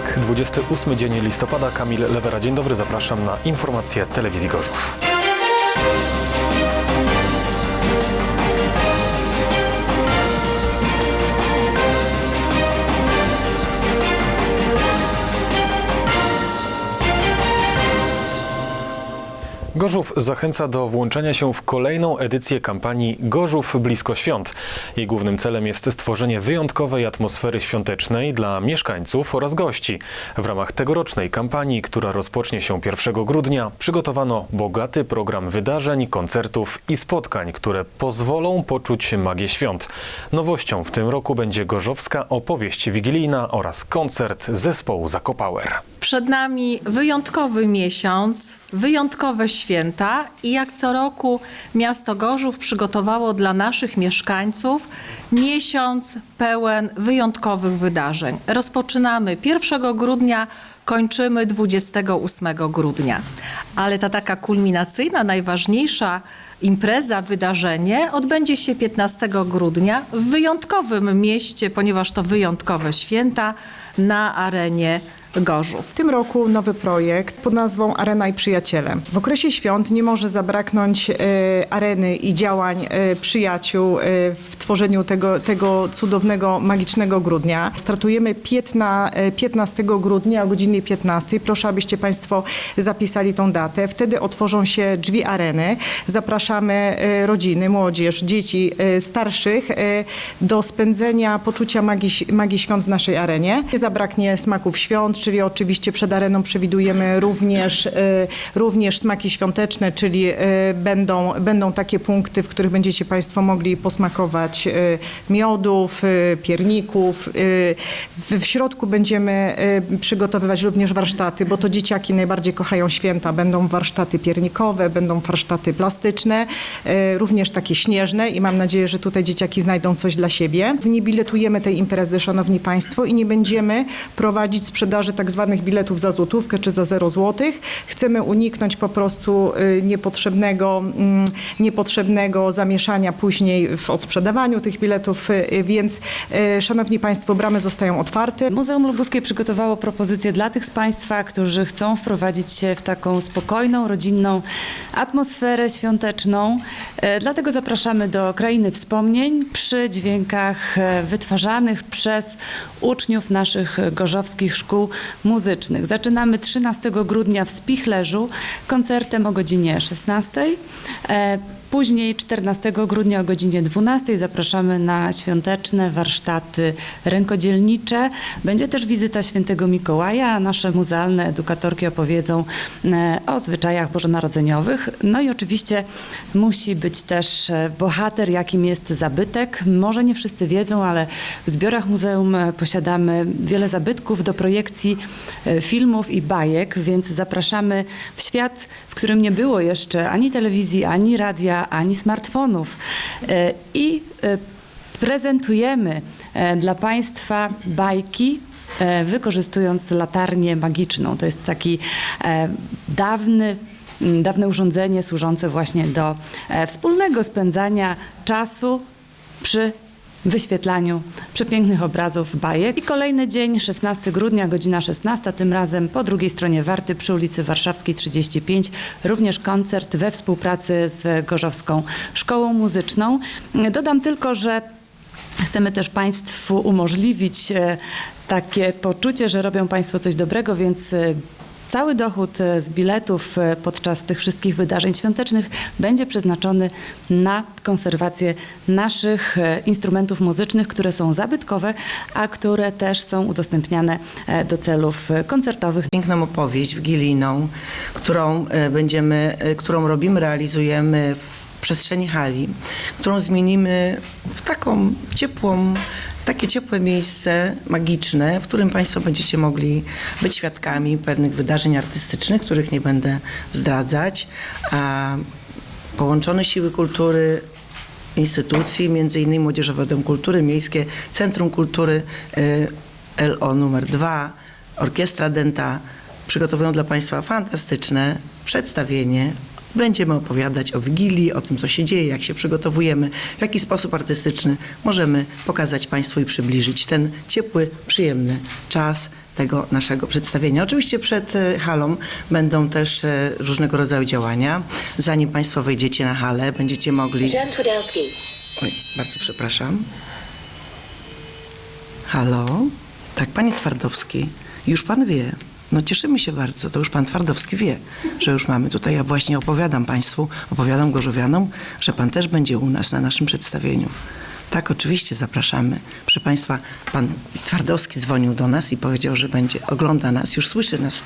czwartek, 28 dzień listopada. Kamil Lewera, dzień dobry, zapraszam na informacje telewizji Gorzów. Gorzów zachęca do włączenia się w kolejną edycję kampanii Gorzów blisko świąt. Jej głównym celem jest stworzenie wyjątkowej atmosfery świątecznej dla mieszkańców oraz gości. W ramach tegorocznej kampanii, która rozpocznie się 1 grudnia, przygotowano bogaty program wydarzeń, koncertów i spotkań, które pozwolą poczuć magię świąt. Nowością w tym roku będzie gorzowska opowieść wigilijna oraz koncert zespołu Zakopower. Przed nami wyjątkowy miesiąc, wyjątkowe święta i jak co roku miasto Gorzów przygotowało dla naszych mieszkańców miesiąc pełen wyjątkowych wydarzeń. Rozpoczynamy 1 grudnia, kończymy 28 grudnia. Ale ta taka kulminacyjna, najważniejsza impreza, wydarzenie odbędzie się 15 grudnia w wyjątkowym mieście, ponieważ to wyjątkowe święta na arenie Gorzów. W tym roku nowy projekt pod nazwą Arena i Przyjaciele. W okresie świąt nie może zabraknąć e, areny i działań e, przyjaciół e, w tworzeniu tego, tego cudownego, magicznego grudnia. Startujemy 15, 15 grudnia o godzinie 15. Proszę, abyście Państwo zapisali tą datę. Wtedy otworzą się drzwi areny. Zapraszamy e, rodziny, młodzież, dzieci e, starszych e, do spędzenia poczucia magii, magii świąt w naszej arenie. Nie zabraknie smaków świąt, czyli oczywiście przed areną przewidujemy również, e, również smaki świąteczne, czyli e, będą, będą takie punkty, w których będziecie Państwo mogli posmakować e, miodów, e, pierników. E, W, środku będziemy przygotowywać również warsztaty, bo to dzieciaki najbardziej kochają święta. Będą warsztaty piernikowe, będą warsztaty plastyczne, również takie śnieżne i mam nadzieję, że tutaj dzieciaki znajdą coś dla siebie. Nie biletujemy tej imprezy, Szanowni Państwo, i nie będziemy prowadzić sprzedaży tak zwanych biletów za złotówkę czy za 0 złotych. Chcemy uniknąć po prostu y, niepotrzebnego, mm, niepotrzebnego zamieszania później w odsprzedawaniu tych biletów, y, więc y, Szanowni Państwo, bramy zostają otwarte. Muzeum Lubuskie przygotowało propozycję dla tych z Państwa, którzy chcą wprowadzić się w taką spokojną, rodzinną atmosferę świąteczną. E, Dlatego zapraszamy do Krainy Wspomnień przy dźwiękach e, wytwarzanych przez uczniów naszych gorzowskich szkół muzycznych. Zaczynamy 13 grudnia w Spichlerzu koncertem o godzinie 16. Później 14 grudnia o godzinie 12 zapraszamy na świąteczne warsztaty rękodzielnicze. Będzie też wizyta świętego Mikołaja, a nasze muzealne edukatorki opowiedzą e, o zwyczajach bożonarodzeniowych. No i oczywiście musi być też e, bohater, jakim jest zabytek. Może nie wszyscy wiedzą, ale w zbiorach muzeum e, posiadamy wiele zabytków do projekcji filmów i bajek, więc zapraszamy w świat, w którym nie było jeszcze ani telewizji, ani radia, ani smartfonów. E, I e, prezentujemy e, dla Państwa bajki, wykorzystując latarnię magiczną. To jest taki dawny dawne urządzenie służące właśnie do wspólnego spędzania czasu przy wyświetlaniu przepięknych obrazów bajek. I kolejny dzień, 16 grudnia, godzina 16, tym razem po drugiej stronie Warty przy ulicy Warszawskiej 35. Również koncert we współpracy z Gorzowską Szkołą Muzyczną. Dodam tylko, że Chcemy też Państwu umożliwić e, takie poczucie, że robią Państwo coś dobrego, więc e, cały dochód e, z biletów e, podczas tych wszystkich wydarzeń świątecznych będzie przeznaczony na konserwację naszych e, instrumentów muzycznych, które są zabytkowe, a które też są udostępniane do celów koncertowych. piękną opowieść wigilijną, którą będziemy, którą robimy, realizujemy w przestrzeni hali, którą zmienimy w taką ciepłą, takie ciepłe miejsce magiczne, w którym Państwo będziecie mogli być świadkami pewnych wydarzeń artystycznych, których nie będę zdradzać, a połączone siły kultury instytucji, między innymi Młodzieżowy Dom Kultury, Miejskie Centrum Kultury e, LO numer 2, Orkiestra Denta przygotowują dla Państwa fantastyczne przedstawienie. Będziemy opowiadać o Wigilii, o tym, co się dzieje, jak się przygotowujemy, w jaki sposób artystyczny możemy pokazać Państwu i przybliżyć ten ciepły, przyjemny czas tego naszego przedstawienia. Oczywiście przed e, halą będą też e, różnego rodzaju działania. Zanim Państwo wejdziecie na halę, będziecie mogli... Jan Twardowski. Oj, bardzo przepraszam. Halo? Tak, panie Twardowski, już pan wie. No cieszymy się bardzo, to już pan Twardowski wie, że już mamy tutaj. Ja właśnie opowiadam państwu, opowiadam gorzowianom, że pan też będzie u nas na naszym przedstawieniu. Tak, oczywiście zapraszamy. Proszę państwa, pan Twardowski dzwonił do nas i powiedział, że będzie, ogląda nas, już słyszy nas.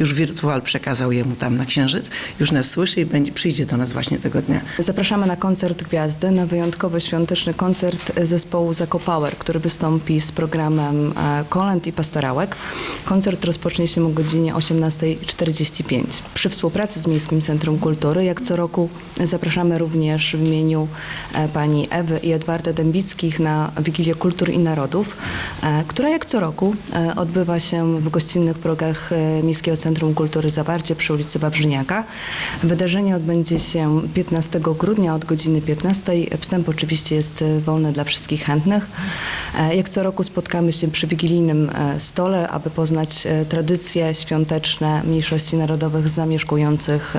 Już wirtual przekazał jemu tam na księżyc, już nas słyszy i będzie, przyjdzie do nas właśnie tego dnia. Zapraszamy na koncert Gwiazdy, na wyjątkowy świąteczny koncert zespołu Zakopower, który wystąpi z programem e, Kolęd i Pastorałek. Koncert rozpocznie się o godzinie 18.45. Przy współpracy z Miejskim Centrum Kultury, jak co roku, zapraszamy również w imieniu e, pani Ewy i Edwarda Dębickich na Wigilię Kultur i Narodów, e, która jak co roku e, odbywa się w gościnnych progach e, Miejskiego Centrum Kultury Zawarcie przy ulicy Wawrzyniaka. Wydarzenie odbędzie się 15 grudnia od godziny 15. Wstęp oczywiście jest wolny dla wszystkich chętnych. Jak co roku spotkamy się przy wigilijnym stole, aby poznać tradycje świąteczne mniejszości narodowych zamieszkujących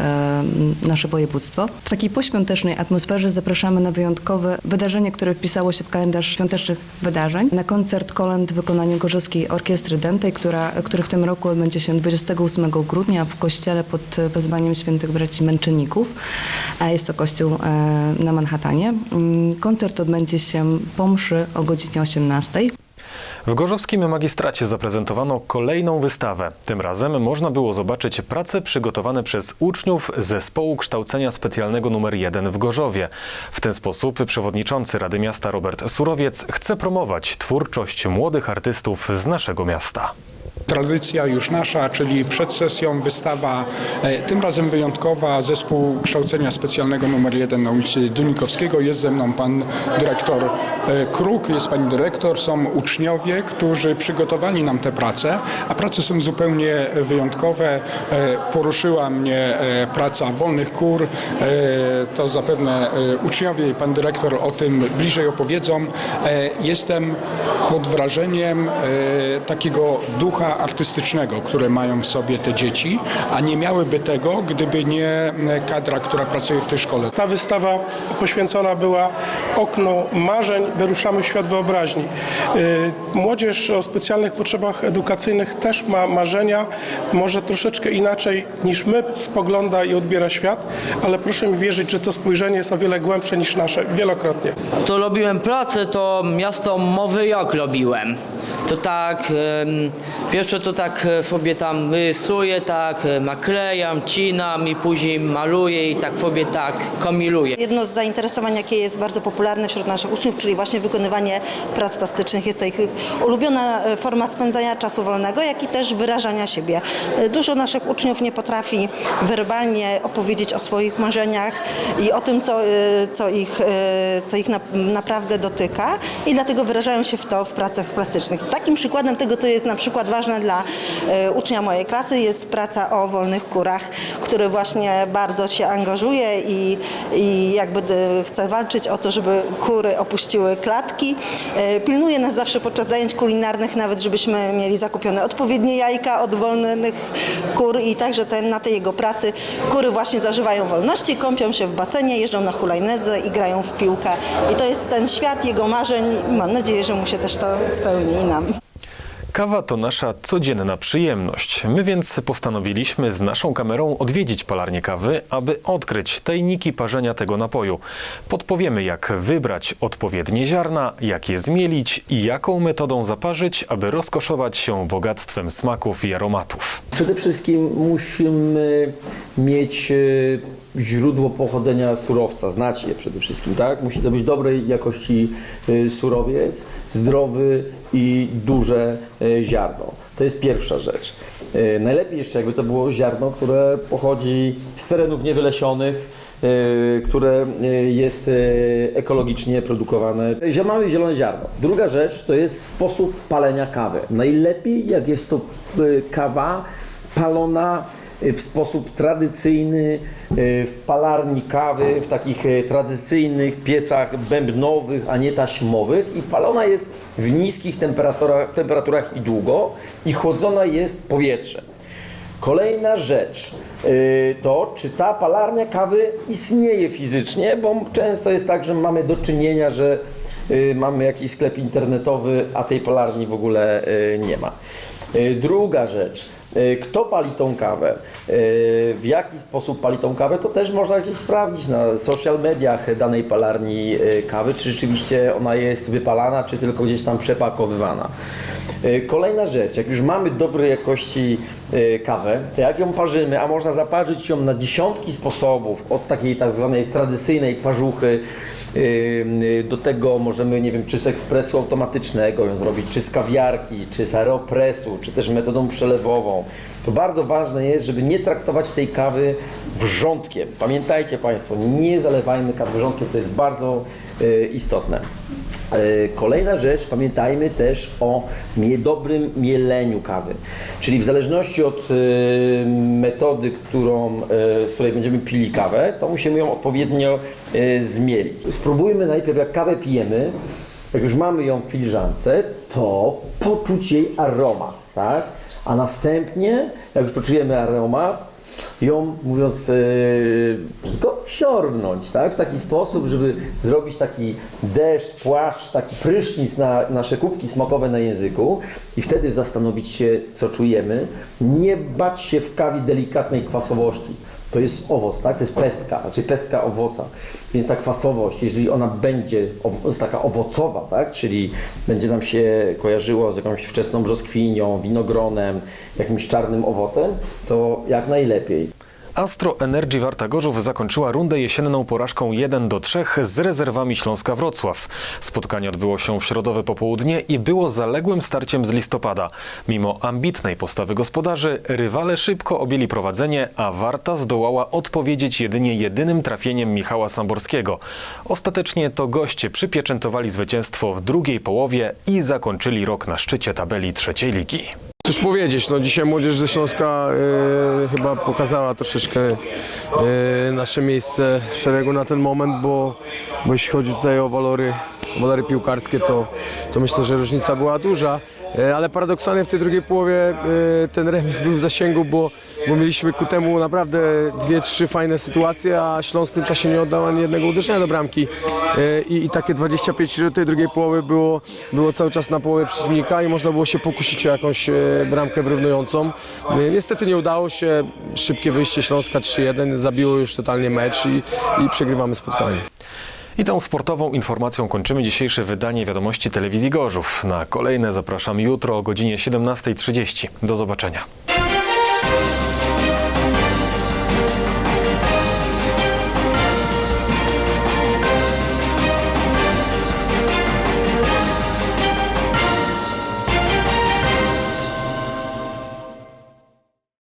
nasze województwo. W takiej poświątecznej atmosferze zapraszamy na wyjątkowe wydarzenie, które wpisało się w kalendarz świątecznych wydarzeń. Na koncert kolęd w wykonaniu Gorzowskiej Orkiestry Dętej, która, który w tym roku odbędzie się 28 grudnia w kościele pod wezwaniem świętych braci męczenników. Jest to kościół e, na Manhattanie. Mm, Koncert odbędzie się po mszy o godzinie 18. W Gorzowskim Magistracie zaprezentowano kolejną wystawę. Tym razem można było zobaczyć prace przygotowane przez uczniów Zespołu Kształcenia Specjalnego nr 1 w Gorzowie. W ten sposób przewodniczący Rady Miasta Robert Surowiec chce promować twórczość młodych artystów z naszego miasta. Tradycja już nasza, czyli przed sesją wystawa, e, tym razem wyjątkowa, zespół kształcenia specjalnego nr 1 na ulicy Dunikowskiego. Jest ze mną pan dyrektor e, Kruk, jest pani dyrektor, są uczniowie, którzy przygotowali nam te prace, a prace są zupełnie wyjątkowe. E, Poruszyła mnie praca wolnych kur, to zapewne uczniowie i pan dyrektor o tym bliżej opowiedzą. Jestem pod wrażeniem takiego ducha artystycznego, które mają w sobie te dzieci, a nie miałyby tego, gdyby nie e, kadra, która pracuje w tej szkole. Ta wystawa poświęcona była okno marzeń, wyruszamy w świat wyobraźni. Y, Młodzież o specjalnych potrzebach edukacyjnych też ma marzenia, może troszeczkę inaczej niż my spogląda i odbiera świat, ale proszę mi wierzyć, że to spojrzenie jest o wiele głębsze niż nasze, wielokrotnie. to robiłem pracę, to miasto mowy jak robiłem. To tak, pierwsze to tak e, sobie tam rysuję, tak e, naklejam, cinam i później maluję i tak sobie tak komiluję. Jedno z zainteresowań, jakie jest bardzo popularne wśród naszych uczniów, czyli właśnie wykonywanie prac plastycznych. Jest to ich ulubiona e, forma spędzania czasu wolnego, jak i też wyrażania siebie. Dużo naszych uczniów nie potrafi werbalnie opowiedzieć o swoich marzeniach i o tym, co, co ich, co ich na, naprawdę dotyka i dlatego wyrażają się w to w pracach plastycznych. Takim przykładem tego, co jest na przykład ważne dla e, ucznia mojej klasy jest praca o wolnych kurach, który właśnie bardzo się angażuje i, i jakby e, chce walczyć o to, żeby kury opuściły klatki. E, Pilnuje nas zawsze podczas zajęć kulinarnych nawet, żebyśmy mieli zakupione odpowiednie jajka od wolnych kur i także ten, na tej jego pracy kury właśnie zażywają wolności, kąpią się w basenie, jeżdżą na hulajnedze i grają w piłkę. I to jest ten świat jego marzeń. Mam nadzieję, że mu się też to spełni i nam. Kawa to nasza codzienna przyjemność. My więc postanowiliśmy z naszą kamerą odwiedzić palarnię kawy, aby odkryć tajniki parzenia tego napoju. Podpowiemy, jak wybrać odpowiednie ziarna, jak je zmielić i jaką metodą zaparzyć, aby rozkoszować się bogactwem smaków i aromatów. Przede wszystkim musimy mieć e, źródło pochodzenia surowca, znać je przede wszystkim, tak? Musi to być dobrej jakości e, surowiec, zdrowy i duże e, ziarno. To jest pierwsza rzecz. E, Najlepiej jeszcze jakby to było ziarno, które pochodzi z terenów niewylesionych, e, które jest ekologicznie produkowane. Mamy zielone ziarno. Druga rzecz to jest sposób palenia kawy. Najlepiej jak jest to kawa palona w sposób tradycyjny y, w palarni kawy, w takich y, tradycyjnych piecach bębnowych, a nie taśmowych i palona jest w niskich temperaturach, temperaturach i długo i chłodzona jest powietrzem. Kolejna rzecz y, to, czy ta palarnia kawy istnieje fizycznie, bo często jest tak, że mamy do czynienia, że y, mamy jakiś sklep internetowy, a tej palarni w ogóle y, nie ma. Y, Druga rzecz, y, kto pali tą kawę, y, w jaki sposób pali tą kawę, to też można gdzieś sprawdzić na social mediach danej palarni y, kawy, czy rzeczywiście ona jest wypalana, czy tylko gdzieś tam przepakowywana. Kolejna rzecz, jak już mamy dobrej jakości kawę, to jak ją parzymy, a można zaparzyć ją na dziesiątki sposobów, od takiej tak zwanej tradycyjnej parzuchy, do tego możemy, nie wiem, czy z ekspresu automatycznego ją zrobić, czy z kawiarki, czy z aeropresu, czy też metodą przelewową. To bardzo ważne jest, żeby nie traktować tej kawy wrzątkiem. Pamiętajcie Państwo, nie zalewajmy kawy wrzątkiem, to jest bardzo y, istotne. E, Kolejna rzecz, pamiętajmy też o dobrym mieleniu kawy. Czyli w zależności od e, metody, którą, e, z której będziemy pili kawę, to musimy ją odpowiednio zmielić. Spróbujmy najpierw, jak kawę pijemy, jak już mamy ją w filiżance, to poczuć jej aromat, tak? A następnie, jak już poczujemy aromat, ją, mówiąc e, tylko siorbnąć, tak? W taki sposób, żeby zrobić taki deszcz, płaszcz, taki prysznic na nasze kubki smakowe na języku i wtedy zastanowić się, co czujemy. Nie bać się w kawie delikatnej kwasowości. To jest owoc, tak? To jest pestka, znaczy pestka owoca. Więc ta kwasowość, jeżeli ona będzie taka owocowa, tak? Czyli będzie nam się kojarzyło z jakąś wczesną brzoskwinią, winogronem, jakimś czarnym owocem, to jak najlepiej. Astro Energy Warta Gorzów zakończyła rundę jesienną porażką 1 do 3 z rezerwami Śląska Wrocław. Spotkanie odbyło się w środowe popołudnie i było zaległym starciem z listopada. Mimo ambitnej postawy gospodarzy, rywale szybko objęli prowadzenie, a Warta zdołała odpowiedzieć jedynie jedynym trafieniem Michała Samborskiego. Ostatecznie to goście przypieczętowali zwycięstwo w drugiej połowie i zakończyli rok na szczycie tabeli trzeciej ligi. Cóż powiedzieć, no dzisiaj młodzież ze Śląska e, chyba pokazała troszeczkę e, nasze miejsce w szeregu na ten moment, bo, bo jeśli chodzi tutaj o walory, walory piłkarskie, to, to myślę, że różnica była duża. E, ale paradoksalnie w tej drugiej połowie ten remis był w zasięgu, bo, bo mieliśmy ku temu naprawdę dwie, trzy fajne sytuacje, a Śląsk w tym czasie nie oddał ani jednego uderzenia do bramki. I, i takie 25 minut tej drugiej połowy było, było cały czas na połowie przeciwnika i można było się pokusić o jakąś bramkę wyrównującą. E, Niestety nie udało się. Szybkie wyjście Śląska 3-1 zabiło już totalnie mecz i, i przegrywamy spotkanie. I tą sportową informacją kończymy dzisiejsze wydanie wiadomości telewizji Gorzów. Na kolejne zapraszam jutro o godzinie 17.30. Do zobaczenia.